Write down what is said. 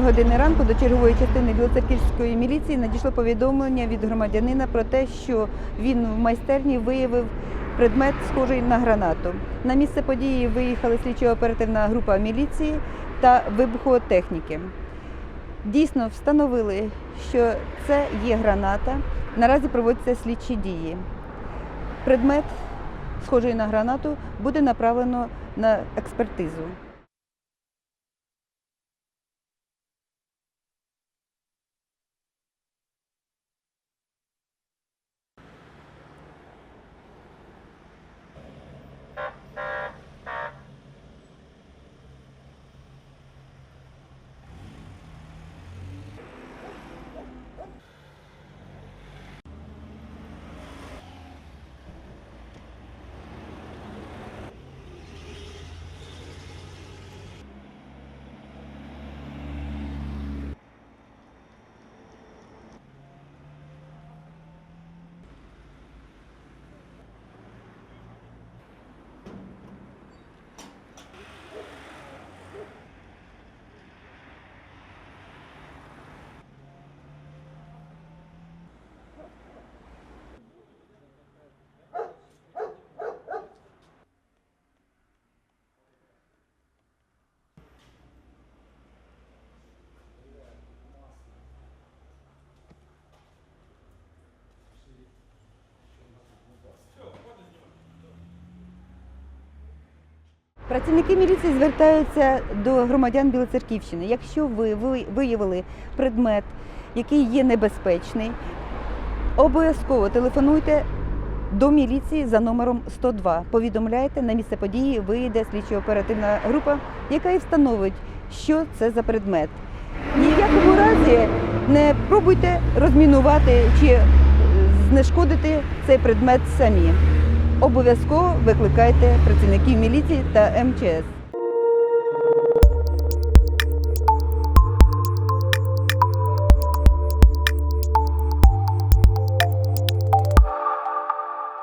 години ранку до чергової частини Білоцерківської міліції надійшло повідомлення від громадянина про те, що він в майстерні виявив предмет, схожий на гранату. На місце події виїхали слідчо-оперативна група міліції та вибухотехніки. Дійсно встановили, що це є граната. Наразі проводяться слідчі дії. Предмет, схожий на гранату, буде направлено на експертизу. Працівники міліції звертаються до громадян Білоцерківщини. Якщо ви ви- виявили предмет, який є небезпечний, обов'язково телефонуйте до міліції за номером 102. Повідомляйте, на місце події вийде слідчо-оперативна група, яка і встановить, що це за предмет. Ні в якому разі не пробуйте розмінувати чи знешкодити цей предмет самі обов'язково викликайте працівників міліції та МЧС.